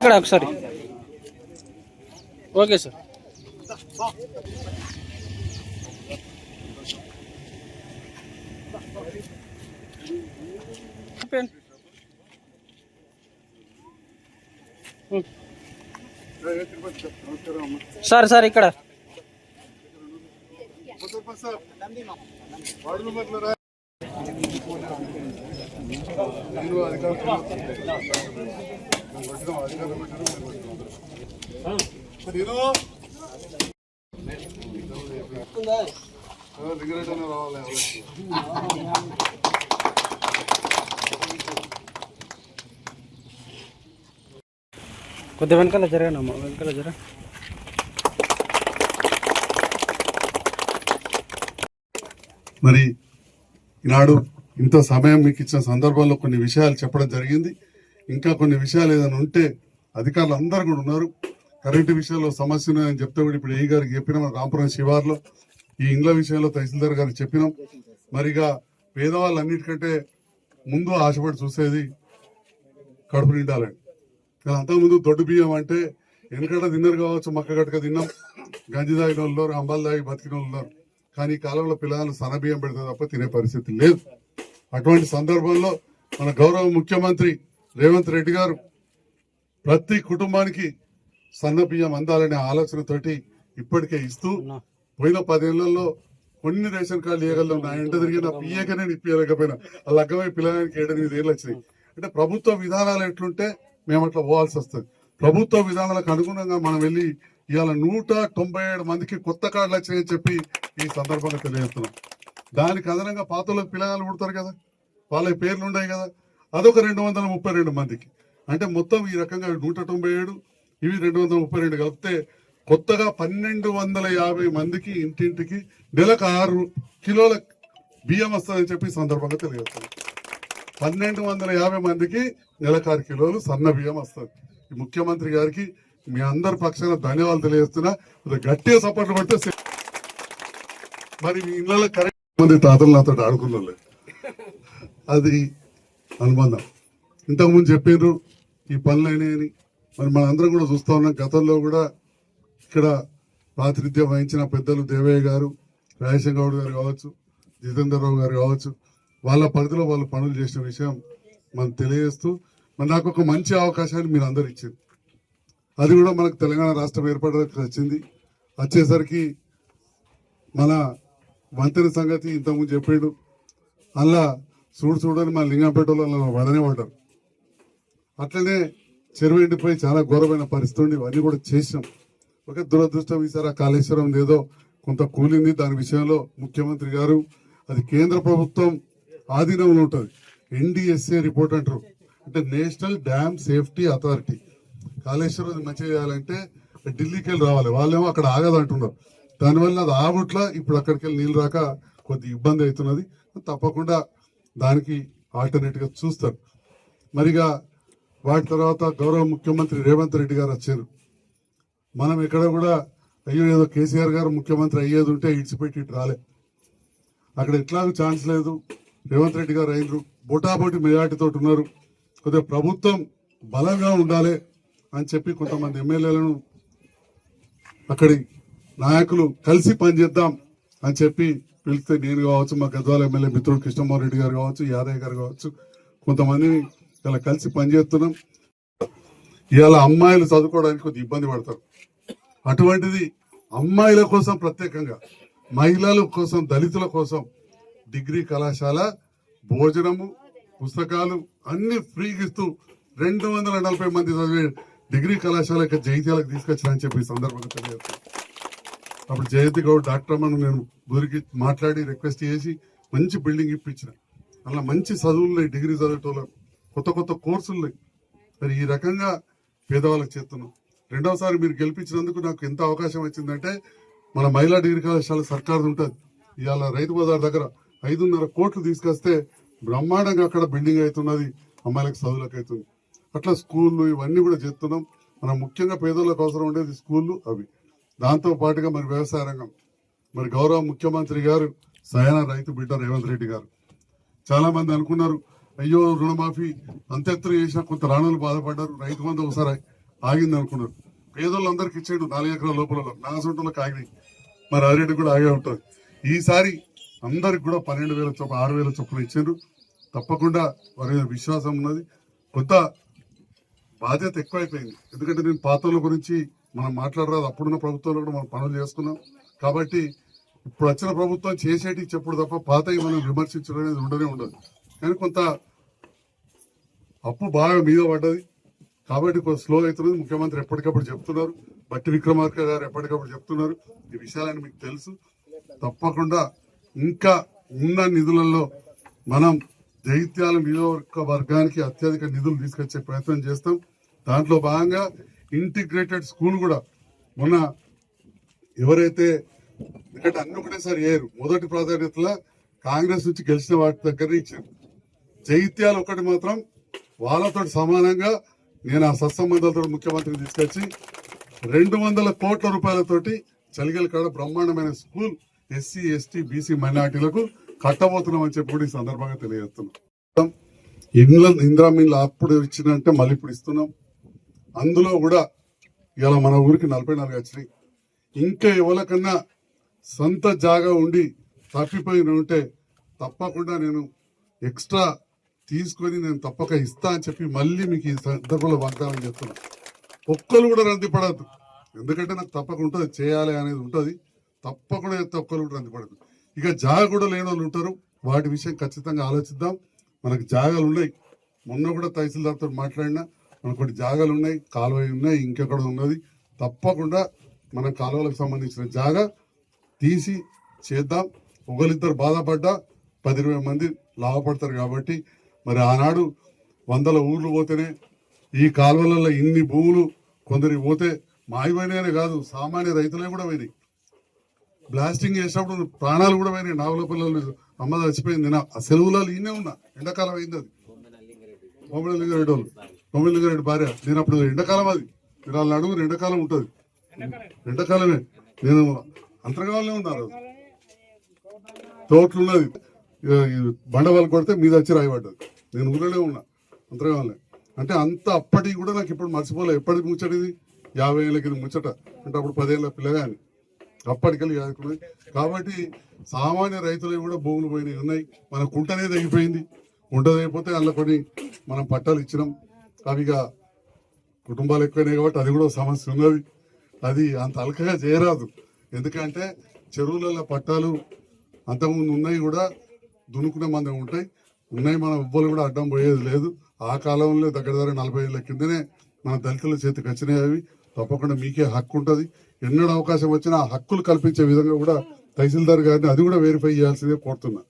ఇక్కడ ఒకసారి. Okay sir. చెప్పండి. సార్ సార్ ఇక్కడ. రావాలి కొద్ది వెనకాల జరగనమ్మా వెనకాల జర. మరి ఈనాడు ఇంత సమయం మీకు ఇచ్చిన సందర్భంలో కొన్ని విషయాలు చెప్పడం జరిగింది. ఇంకా కొన్ని విషయాలు ఏదైనా ఉంటే అధికారులు అందరు కూడా ఉన్నారు. కరెంటు విషయంలో సమస్య ఉన్నాయని చెప్తే కూడా ఇప్పుడు ఏ గారికి చెప్పినాం రాంపురం శివార్లో ఈ ఇండ్ల విషయంలో తహసీల్దార్ గారికి చెప్పినాం. మరిగా పేదవాళ్ళు అన్నిటికంటే ముందు ఆశపడి చూసేది కడుపు నిండాలని అంతకుముందు దొడ్డు బియ్యం అంటే వెనకట తిన్నారు కావచ్చు మక్క గట్క తిన్నాం. గంజి తాగిన వాళ్ళు ఉన్నారు, అంబాలు తాగి బతికిన వాళ్ళు ఉన్నారు. కానీ ఈ కాలంలో పిల్లలు సన్న బియ్యం పెడితే తప్ప తినే పరిస్థితి లేదు. అటువంటి సందర్భంలో మన గౌరవ ముఖ్యమంత్రి రేవంత్ రెడ్డి గారు ప్రతి కుటుంబానికి సన్న బియ్యం అందాలనే ఆలోచనతోటి ఇప్పటికే ఇస్తూ పోయిన పదేళ్ళలో కొన్ని రేషన్ కార్డులు ఇవ్వగలం నా ఎంట తిరిగిన పియ్యక నేను ఇప్పించలేకపోయినా ఆ అగ్గమై పిల్లలకి ఏడెనిమిది ఏళ్ళు వచ్చినాయి. అంటే ప్రభుత్వ విధానాలు ఎట్లుంటే మేము అట్లా పోవాల్సి వస్తుంది. ప్రభుత్వ విధానాలకు అనుగుణంగా మనం వెళ్ళి ఇవాళ నూట తొంభై ఏడు మందికి కొత్త కార్డులు వచ్చాయని చెప్పి ఈ సందర్భంగా తెలియజేస్తున్నాం. దానికి అదనంగా పాతలకు పిల్లగాలు పుడతారు కదా వాళ్ళ పేర్లు ఉన్నాయి కదా. అదొక రెండు వందల ముప్పై రెండు మందికి. అంటే మొత్తం ఈ రకంగా నూట తొంభై ఏడు ఇవి రెండు వందల ముప్పై రెండు కలిపితే కొత్తగా పన్నెండు వందల యాభై మందికి ఇంటింటికి నెలకు ఆరు కిలోల బియ్యం వస్తుందని చెప్పి సందర్భంగా తెలియజేస్తున్నాం. పన్నెండు వందల యాభై మందికి నెలకారు కిలోలు సన్న బియ్యం వస్తుంది. ఈ ముఖ్యమంత్రి గారికి మీ అందరి పక్షాన ధన్యవాదాలు తెలియజేస్తున్నా. గట్టిగా సపోర్ట్ పడితే మరి మీ ఇళ్ళలో కరెక్ట్ మంది తాతలు నాతో ఆడుకున్నారు అది అనుబంధం. ఇంతకుముందు చెప్పారు ఈ పనులు అయినాయని మరి మనందరం కూడా చూస్తా ఉన్నాం. గతంలో కూడా ఇక్కడ ప్రాతినిధ్యం వహించిన పెద్దలు దేవయ్య గారు రాజేశం గౌడ్ గారు కావచ్చు జితేందర్ రావు గారు కావచ్చు వాళ్ళ పరిధిలో వాళ్ళు పనులు చేసిన విషయం మనం తెలియజేస్తూ మరి నాకు ఒక మంచి అవకాశాన్ని మీరు అందరు ఇచ్చారు అది కూడా మనకు తెలంగాణ రాష్ట్రం ఏర్పడడానికి వచ్చింది. వచ్చేసరికి మన వంతెన సంగతి ఇంతకుముందు చెప్పాడు. అలా చూడు చూడని మన లింగంపేటలో అలా వడనే పడ్డారు. అట్లనే చెరువు ఎండిపోయి చాలా ఘోరమైన పరిస్థితి ఉండి ఇవన్నీ కూడా చేసినాం. ఒక దురదృష్టం ఈసారి ఆ కాళేశ్వరం ఏదో కొంత కూలింది. దాని విషయంలో ముఖ్యమంత్రి గారు అది కేంద్ర ప్రభుత్వం ఆధీనంలో ఉంటుంది. ఎన్డిఎస్ఏ రిపోర్ట్ అంటారు. అంటే national dam safety authority. Kaleshwaram మంచిగా చేయాలంటే ఢిల్లీకి వెళ్ళి రావాలి. వాళ్ళేమో అక్కడ ఆగదు అంటున్నారు దానివల్ల అది ఆగుట్ల ఇప్పుడు అక్కడికి వెళ్ళి నీళ్ళు రాక కొద్ది ఇబ్బంది అవుతున్నది. తప్పకుండా దానికి ఆల్టర్నేట్గా చూస్తారు. మరిగా వాటి తర్వాత గౌరవ ముఖ్యమంత్రి రేవంత్ రెడ్డి గారు వచ్చారు. మనం ఎక్కడ కూడా అయ్యో ఏదో కేసీఆర్ గారు ముఖ్యమంత్రి అయ్యేది ఉంటే ఇడిచిపెట్టి ఇటు రాలే. అక్కడ ఎట్లాగూ ఛాన్స్ లేదు. రేవంత్ రెడ్డి గారు అయినరు. బోటాబోటి మెజార్టీతో ఉన్నారు. కొద్దిగా ప్రభుత్వం బలంగా ఉండాలి అని చెప్పి కొంతమంది ఎమ్మెల్యేలను అక్కడి నాయకులు కలిసి పనిచేద్దాం అని చెప్పి పిలిస్తే నేను కావచ్చు మా గద్వాల ఎమ్మెల్యే మిత్రుడు కృష్ణమోహన్ రెడ్డి గారు కావచ్చు యాదయ్య గారు కావచ్చు కొంతమందిని ఇలా కలిసి పనిచేస్తున్నాం. ఇవాళ అమ్మాయిలు చదువుకోవడానికి కొద్దిగా ఇబ్బంది పడతారు. అటువంటిది అమ్మాయిల కోసం ప్రత్యేకంగా మహిళల కోసం దళితుల కోసం డిగ్రీ కళాశాల భోజనము పుస్తకాలు అన్ని ఫ్రీగా ఇస్తూ రెండు వందల నలభై మంది చదివే డిగ్రీ కళాశాల యొక్క జైత్యాలకు తీసుకొచ్చారని చెప్పి ఈ సందర్భంగా తెలియజేస్తాను అప్పుడు జయంతి గౌడ్ డాక్టర్ అమ్మను నేను గురికి మాట్లాడి రిక్వెస్ట్ చేసి మంచి బిల్డింగ్ ఇప్పించిన. అలా మంచి చదువులున్నాయి డిగ్రీ చదివేటోళ్ళకు కొత్త కొత్త కోర్సులు ఉన్నాయి మరి ఈ రకంగా పేదవాళ్ళకి చేస్తున్నాం. రెండవసారి మీరు గెలిపించినందుకు నాకు ఎంత అవకాశం వచ్చిందంటే మన మహిళా డిగ్రీ కళాశాల సర్కార్ ఉంటుంది. ఇవాళ రైతు బజార్ దగ్గర ఐదున్నర కోట్లు తీసుకొస్తే బ్రహ్మాండంగా అక్కడ బిల్డింగ్ అవుతున్నది అమ్మాయిలకు చదువులకు అవుతుంది అట్లా స్కూళ్ళు ఇవన్నీ కూడా చేస్తున్నాం. మన ముఖ్యంగా పేదోళ్ళకు అవసరం ఉండేది స్కూళ్ళు అవి. దాంతో పాటుగా మరి వ్యవసాయ రంగం. మరి గౌరవ ముఖ్యమంత్రి గారు సయాన రైతు బిడ్డ రేవంత్ రెడ్డి గారు. చాలామంది అనుకున్నారు అయ్యో రుణమాఫీ అంత్యత్రం చేసినా కొంత రాణులు బాధపడ్డారు రైతు మంది ఒకసారి ఆగింది అనుకున్నారు. పేదోళ్ళందరికి ఇచ్చేడు నాలుగు ఎకరాల లోపల నాగసంటలకు ఆగినాయి. మరి అరెడ్డి కూడా ఆగే ఉంటుంది. ఈసారి అందరికి కూడా పన్నెండు వేల చొప్పున ఆరు వేల చొప్పున ఇచ్చారు తప్పకుండా వారి మీద విశ్వాసం ఉన్నది. కొత్త బాధ్యత ఎక్కువైపోయింది. ఎందుకంటే నేను పాతల గురించి మనం మాట్లాడరాదు. అప్పుడున్న ప్రభుత్వంలో కూడా మనం పనులు చేసుకున్నాం. కాబట్టి ఇప్పుడు వచ్చిన ప్రభుత్వం చేసేటి చెప్పుడు తప్ప పాతవి మనం విమర్శించడం అనేది ఉండనే ఉండదు. కానీ కొంత అప్పు బాగా మీద పడ్డది. కాబట్టి కొంత స్లో అవుతున్నది. ముఖ్యమంత్రి ఎప్పటికప్పుడు చెప్తున్నారు. బట్టి విక్రమార్క గారు ఎప్పటికప్పుడు చెప్తున్నారు. ఈ విషయాలని మీకు తెలుసు. తప్పకుండా ఇంకా ఉన్న నిధులలో మనం జైత్యాల నియోజకవర్గానికి అత్యధిక నిధులు తీసుకొచ్చే ప్రయత్నం చేస్తాం. దాంట్లో భాగంగా ఇంటిగ్రేటెడ్ స్కూల్ కూడా మొన్న ఎవరైతే ఎందుకంటే అన్ని ఒకటేసారి వేయరు మొదటి ప్రాధాన్యతలో కాంగ్రెస్ నుంచి గెలిచిన వాటి దగ్గర ఇచ్చారు. జైత్యాలు ఒకటి మాత్రం వాళ్ళతో సమానంగా నేను ఆ సత్సంబంధాలతో ముఖ్యమంత్రిని తీసుకొచ్చి రెండు వందల కోట్ల రూపాయలతోటి చలిగల కాడ బ్రహ్మాండమైన స్కూల్ ఎస్సీ ఎస్టీ బీసీ మైనార్టీలకు కట్టబోతున్నామని చెప్పి కూడా ఈ సందర్భంగా తెలియజేస్తున్నాం. ఇండ్ల ఇందిరా మిల్లు అప్పుడు ఇచ్చినంటే మళ్ళీ ఇప్పుడు ఇస్తున్నాం. అందులో కూడా ఇలా మన ఊరికి నలభై నాలుగు వచ్చినాయి. ఇంకా ఎవరికన్నా సొంత జాగా ఉండి తప్పిపోయిన ఉంటే తప్పకుండా నేను ఎక్స్ట్రా తీసుకొని నేను తప్పక ఇస్తా అని చెప్పి మళ్ళీ మీకు ఈ సందర్భంలో వాగ్దానం చేస్తున్నా. ఒక్కరు కూడా రంది పడద్దు. ఎందుకంటే నాకు తప్పక ఉంటుంది చేయాలి అనేది ఉంటుంది. తప్పకుండా చేస్తే ఒక్కరు కూడా ఇక జాగ కూడా లేని వాళ్ళు ఉంటారు. వాటి విషయం ఖచ్చితంగా ఆలోచిద్దాం. మనకు జాగాలు ఉన్నాయి. మొన్న కూడా తహసీల్దార్తో మాట్లాడినా మనకు కొన్ని జాగాలు ఉన్నాయి. కాలువ ఉన్నాయి. ఇంకెక్కడ ఉన్నది. తప్పకుండా మన కాలువలకు సంబంధించిన జాగా తీసి చేద్దాం. ఒకరిద్దరు బాధపడ్డా పది ఇరవై మంది లాభపడతారు కాబట్టి మరి ఆనాడు వందల ఊర్లు పోతేనే ఈ కాలువలలో ఇన్ని భూములు కొందరికి పోతే మాయమైనాయనే కాదు సామాన్య రైతులే కూడా పోయినాయి. బ్లాస్టింగ్ చేసినప్పుడు ప్రాణాలు కూడా పోయినాయి. నావల పిల్లలు అమ్మ చచ్చిపోయింది. నా ఆ ఈయనే ఉన్నా. ఎండాకాలం అయింది అది. కోమలింగారెడ్డి వాళ్ళు. కోమలింగారెడ్డి భార్య. నేను అప్పుడు ఎండాకాలం అది. మీరు వాళ్ళని అడుగు ఎండాకాలం ఉంటుంది. ఎండాకాలమే. నేను అంతర్గాలంలో ఉన్నారు తోటలు ఉన్నది. బండవాళ్ళు కొడితే మీద వచ్చి రాయబడ్డది. నేను ఊరలే ఉన్నా. అంతర్గాలంలో అంటే అంత అప్పటికి కూడా నాకు ఇప్పుడు మర్చిపోలే. ఎప్పటికి ముచ్చటిది యాభై ఏళ్ళ కింద ముచ్చట. అంటే అప్పుడు పదేళ్ళ పిల్లగాని. అప్పటికెళ్ళి యాదుకున్నది కాబట్టి సామాన్య రైతులు కూడా భూములు పోయినాయి ఉన్నాయి. మన కుంటనే తగ్గిపోయింది కుంట తగ్గిపోతే అందులో కొన్ని మనం పట్టాలు ఇచ్చినాం. అవిగా కుటుంబాలు ఎక్కువైనాయి కాబట్టి అది కూడా సమస్య ఉన్నది. అది అంత అలకగా చేయరాదు. ఎందుకంటే చెరువులలో పట్టాలు అంతకుముందు ఉన్నాయి కూడా దున్నుకునే మంది ఉంటాయి. ఉన్నాయి మన ఉబ్బలు కూడా అడ్డం పోయేది లేదు. ఆ కాలంలో దగ్గర దగ్గర నలభై ఏళ్ళ కిందనే మన దళితుల చేతికి వచ్చినాయి అవి. తప్పకుండా మీకే హక్కు ఉంటుంది. ఎన్నడూ అవకాశం వచ్చినా ఆ హక్కులు కల్పించే విధంగా కూడా తహసీల్దార్ గారిని అది కూడా వెరిఫై చేయాల్సిందే కోరుతున్నా.